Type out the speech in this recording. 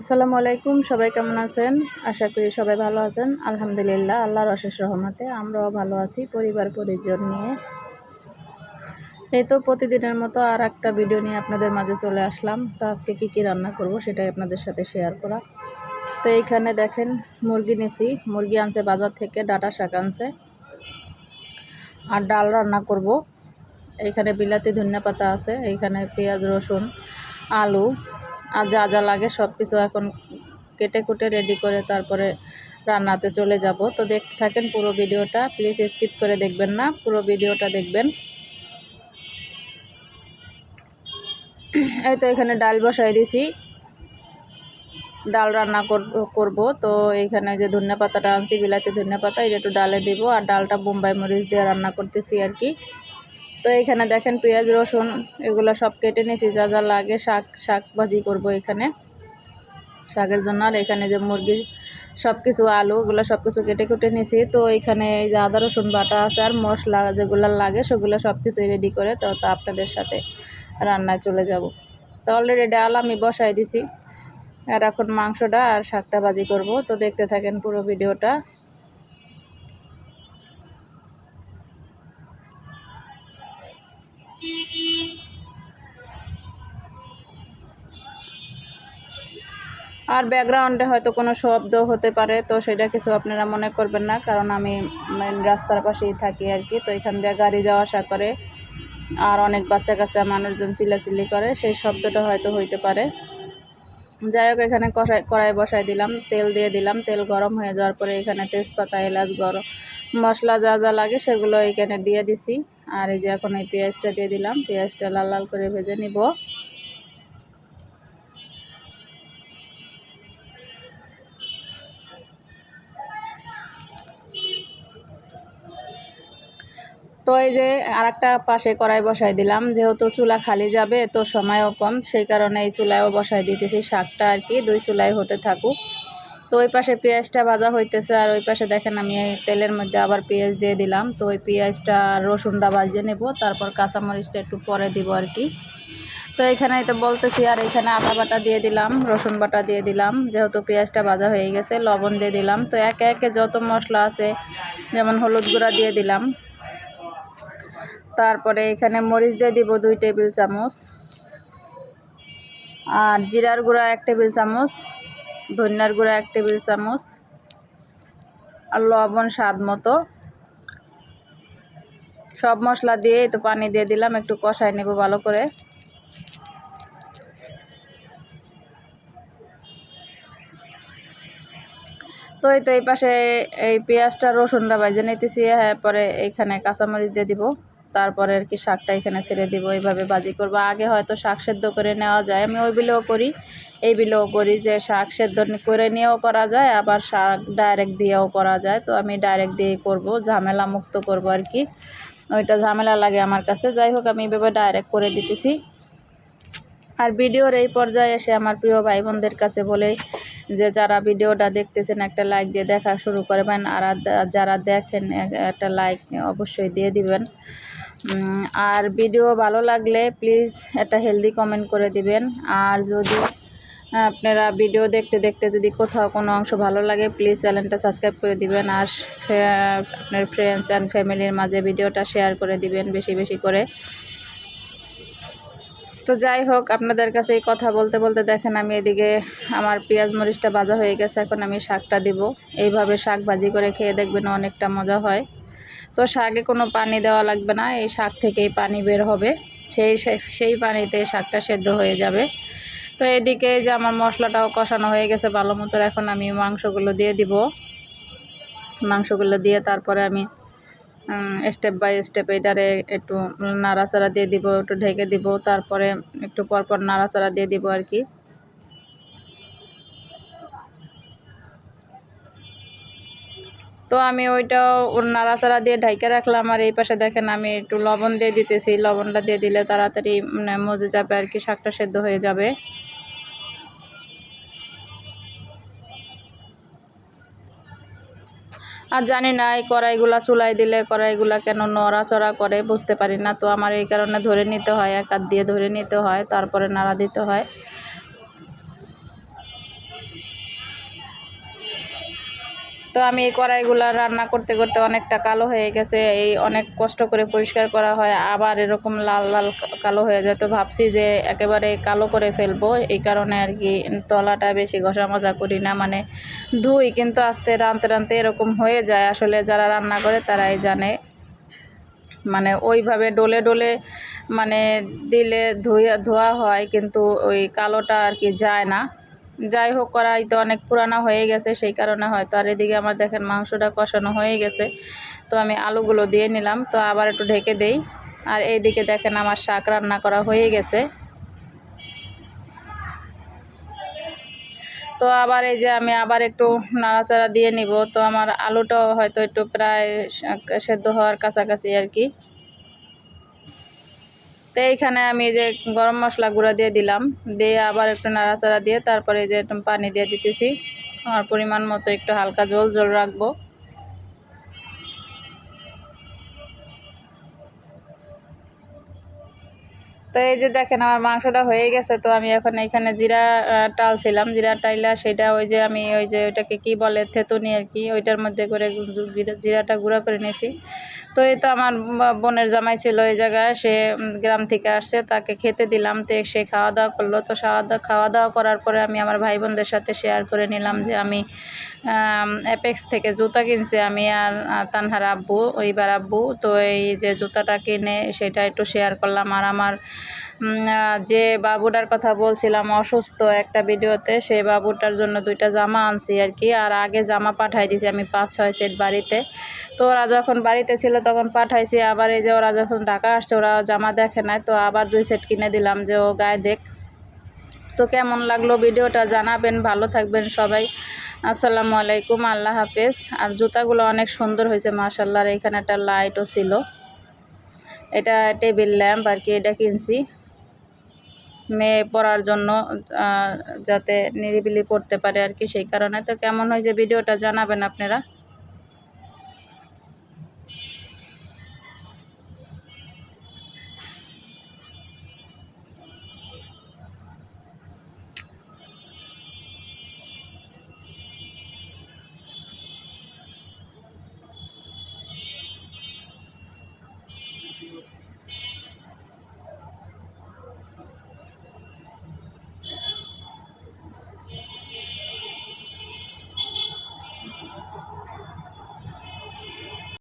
আসসালামু আলাইকুম, সবাই কেমন আছেন? আশা করি সবাই ভালো আছেন। আলহামদুলিল্লাহ, আল্লাহর অশেষ রহমতে আমরাও ভালো আছি পরিবার, পরিজন নিয়ে। এই তো প্রতিদিনের মতো আর একটা ভিডিও নিয়ে আপনাদের মাঝে চলে আসলাম। তো আজকে কি কি রান্না করব সেটাই আপনাদের সাথে শেয়ার করা। তো এইখানে দেখেন, মুরগি নিছি। মুরগি আনছে বাজার থেকে, ডাটা শাক আনছে। আর ডাল রান্না করব। এইখানে বিলাতি ধনিয়া পাতা আছে, এইখানে পেঁয়াজ, রসুন, আলু আর যা যা লাগে সব কিছু এখন কেটে কুটে রেডি করে তারপরে রান্নাতে চলে যাব। তো দেখতে থাকেন পুরো ভিডিওটা। প্লিজ স্কিপ করে দেখবেন না, পুরো ভিডিওটা দেখবেন। এই তো এখানে ডাল বসাই দিছি। ডাল রান্না করব। তো এইখানে যে ধনিয়া পাতাটা আনছি, বিলাতি ধনিয়া পাতা, এটা একটু ডালে দিব। আর ডালটা বোম্বাই মরিচ দিয়ে রান্না করতেছি আর কি। তো এইখানে দেখেন পেঁয়াজ, রসুন, এগুলো সব কেটে নিয়েছি, যা যা লাগে শাক শাক ভাজি করব এখানে। শাকের জন্য আর এখানে যে মুরগির সব কিছু আলু ওগুলো সব কিছু কেটে কুটে নিয়েছি। তো এখানে এই যে আদা, রসুন বাটা আছে আর মশলা যেগুলো লাগে সেগুলো সব কিছুই রেডি করে তো তা আপনাদের সাথে রান্নায় চলে যাব। তো অলরেডি ডাল আমি বসাই দিছি। আর এখন মাংসটা আর শাকটা ভাজি করব। তো দেখতে থাকেন পুরো ভিডিওটা। আর ব্যাকগ্রাউন্ডে হয়তো কোনো শব্দ হতে পারে, তো সেটা কিছু আপনারা মনে করবেন না, কারণ আমি রাস্তার পাশেই থাকি আর কি, তো এখান দিয়ে গাড়ি যাওয়া আসা করে, আর অনেক বাচ্চা কাচ্চা মানুষজন চিল্লাচিল্লি করে, সেই শব্দটা হয়তো হইতে পারে। যাই হোক, এখানে কষাই, কড়াই বসাই দিলাম, তেল দিয়ে দিলাম, তেল গরম হয়ে যাওয়ার পরে এখানে তেজপাতা, এলাচ, গরম মশলা যা যা লাগে সেগুলো এখানে দিয়ে দিছি, আর এই যে এখন এই পেঁয়াজটা দিয়ে দিলাম, পেঁয়াজটা লাল লাল করে ভেজে নিব। তো এই যে আর একটা পাশে কড়াই বসাই দিলাম, যেহেতু চুলা খালি যাবে, তো সময়ও কম, সেই কারণে এই চুলায়ও বসাই দিতেছি শাকটা আর কি, দুই চুলাই হতে থাকুক। তো ওই পাশে পেঁয়াজটা ভাজা হইতেছে, আর ওই পাশে দেখেন আমি এই তেলের মধ্যে আবার পেঁয়াজ দিয়ে দিলাম। তো ওই পেঁয়াজটা রসুনটা ভাজিয়ে নেব, তারপর কাঁচামরিচটা একটু পরে দিব আর কি। তো এখানে তো বলতেছি, আর এখানে আদা বাটা দিয়ে দিলাম, রসুন বাটা দিয়ে দিলাম, যেহেতু পেঁয়াজটা ভাজা হয়ে গেছে, লবণ দিয়ে দিলাম। তো একে একে যত মশলা আছে, যেমন হলুদ গুঁড়া দিয়ে দিলাম। তারপরে এখানে মরিচ দিয়ে দিব দুই টেবিল চামচ। আর জিরার গুঁড়া এক টেবিল চামচ, ধনিয়ার গুঁড়া এক টেবিল চামচ, আর লবণ স্বাদ মতো। সব মশলা দিয়ে তো পানি দিয়ে দিলাম, একটু কষাই নেব ভালো করে। তো এই তো এই পাশে এই পেঁয়াজটা রসুনটা বাজে নিতেছি হ্যাঁ পরে এইখানে কাঁচামরিচ দিয়ে দিব। তারপরে আর কি শাকটা এখানে ছেড়ে দিব এইভাবে বাজি করব। আগে হয়তো শাক সেদ্ধ করে নেওয়া যায়। আমি ওই বিলেও করি, এই বিলেও করি যে শাক সেদ্ধ করে নিয়েও করা যায়, আবার শাক ডাইরেক্ট দিয়েও করা যায়। তো আমি ডাইরেক্ট দিয়েই করব, ঝামেলা মুক্ত করব আর কি। ওইটা ঝামেলা লাগে আমার কাছে। যাই হোক, আমি এইভাবে ডাইরেক্ট করে দিতেছি। আর ভিডিওর এই পর্যায়ে এসে আমার প্রিয় ভাই বোনদের কাছে বলে যে, যারা ভিডিওটা দেখতেছেন, একটা লাইক দিয়ে দেখা শুরু করবেন। আর যারা দেখেন একটা লাইক অবশ্যই দিয়ে দিবেন। আর ভিডিও ভালো লাগলে প্লিজ একটা হেলদি কমেন্ট করে দিবেন। আর যদি আপনারা ভিডিও দেখতে দেখতে যদি কোথাও কোনো অংশ ভালো লাগে, প্লিজ চ্যানেলটা সাবস্ক্রাইব করে দিবেন আর আপনার ফ্রেন্ডস অ্যান্ড ফ্যামিলির মাঝে ভিডিওটা শেয়ার করে দিবেন বেশি বেশি করে। তো যাই হোক, আপনাদের কাছে এই কথা বলতে বলতে দেখেন আমি এদিকে আমার পেঁয়াজ মরিচটা ভাজা হয়ে গেছে, এখন আমি শাকটা দিব। এইভাবে শাক ভাজি করে খেয়ে দেখবেন অনেকটা মজা হয়। তো শাকে কোনো পানি দেওয়া লাগবে না, এই শাক থেকেই পানি বের হবে। সেই সেই পানিতে শাকটা সেদ্ধ হয়ে যাবে। তো এদিকে যে আমার মশলাটাও কষানো হয়ে গেছে, ভালো মতো এখন আমি মাংসগুলো দিয়ে দিব। মাংসগুলো দিয়ে তারপরে আমি স্টেপ বাই স্টেপ এটারে একটু নাড়াচাড়া দিয়ে দিব, একটু ঢেকে দিব। তারপরে একটু পরপর নাড়াচাড়া দিয়ে দিব আর কি। তো আমি ওইটাও নাড়াচাড়া দিয়ে ঢাইকে রাখলাম আর এই পাশে দেখেন আমি একটু লবণ দিয়ে দিতেছি। লবণটা দিয়ে দিলে তাড়াতাড়ি মানে মজে যাবে আর কি, শাকটা সেদ্ধ হয়ে যাবে। আর জানি না এই কড়াইগুলা চুলাই দিলে কড়াইগুলা কেন নড়াচড়া করে, বুঝতে পারি না। তো আমার এই কারণে ধরে নিতে হয়, এক হাত দিয়ে ধরে নিতে হয়, তারপরে নাড়া দিতে হয়। তো আমি এই কড়াইগুলো রান্না করতে করতে অনেকটা কালো হয়ে গেছে। এই অনেক কষ্ট করে পরিষ্কার করা হয়, আবার এরকম লাল লাল কালো হয়ে যায়। তো ভাবছি যে একেবারে কালো করে ফেলব। এই কারণে আর কি তলাটা বেশি ঘষা মজা করি না মানে ধুই, কিন্তু আস্তে রানতে রানতে এরকম হয়ে যায়। আসলে যারা রান্না করে তারাই জানে। মানে ওইভাবে ডলে ডলে মানে দিলে ধুয়ে, ধোয়া হয়, কিন্তু ওই কালোটা আর কি যায় না। যাই হোক, কড়াই তো অনেক পুরানো হয়ে গেছে, সেই কারণে হয়তো আর এদিকে আমার দেখেন মাংসটা কষানো হয়ে গেছে। তো আমি আলুগুলো দিয়ে নিলাম, তো আবার একটু ঢেকে দেই। আর এইদিকে দেখেন আমার শাক রান্না করা হয়ে গেছে। তো আবার এই যে আমি আবার একটু নাড়াচাড়া দিয়ে নিব, তো আমার আলুটাও হয়তো একটু প্রায় সেদ্ধ হওয়ার কাছাকাছি আর কি। তো এইখানে আমি যে গরম মশলা গুঁড়া দিয়ে দিলাম। দিয়ে আবার একটু নাড়াচাড়া দিয়ে তারপরে যে একটু পানি দিয়ে দিতেছি। আমার পরিমাণ মতো একটু হালকা জল জল রাখব। তো এই যে দেখেন আমার মাংসটা হয়ে গেছে, তো আমি এখন এখানে জিরা টালছিলাম জিরা টাইলা সেটা ওই যে আমি ওই যে ওইটাকে কি বলে, থেতুনি আর কি, ওইটার মধ্যে করে জিরাটা গুঁড়া করে নিয়েছি। তো এই তো আমার বোনের জামাই ছিল ওই জায়গায়, সে গ্রাম থেকে আসছে, তাকে খেতে দিলাম, তো সে খাওয়া দাওয়া করল। তো খাওয়া দাওয়া খাওয়া দাওয়া করার পরে আমি আমার ভাই বোনদের সাথে শেয়ার করে নিলাম যে আমি অ্যাপেক্স থেকে জুতা কিনছি আমি আর তানহার আব্বু, ওইবার আব্বু। তো এই যে জুতাটা কিনে সেটা একটু শেয়ার করলাম। আর আমার যে বাবুটার কথা বলছিলাম, অসুস্থ একটা ভিডিওতে সেই বাবুটার জন্য দুইটা জামা আনছি আর কি। আর আগে জামা পাঠাই দিয়েছি আমি পাঁচ, ছয় সেট বাড়িতে। তো ওরা যখন বাড়িতে ছিল তখন পাঠাইছি, আবার এই যে ওরা যখন ঢাকা আসছে, ওরা জামা দেখে নাই। তো আবার দুই সেট কিনে দিলাম যে ও গায়ে দেখ। তো কেমন লাগল ভিডিওটা? জানাবেন। ভালো থাকবেন সবাই। আসসালামু আলাইকুম। আল্লাহ হাফেজ। আর জুতাগুলো অনেক সুন্দর হয়েছে মাশাল্লাহ এখানে একটা লাইটও ছিল। এটা টেবিল ল্যাম্প আর কি, এটা কিনছি। মেয়ে পড়ার জন্য যাতে নিরিবিলি পড়তে পারে আর কি সেই কারণে। তো কেমন হয়েছে ভিডিওটা জানাবেন আপনারা?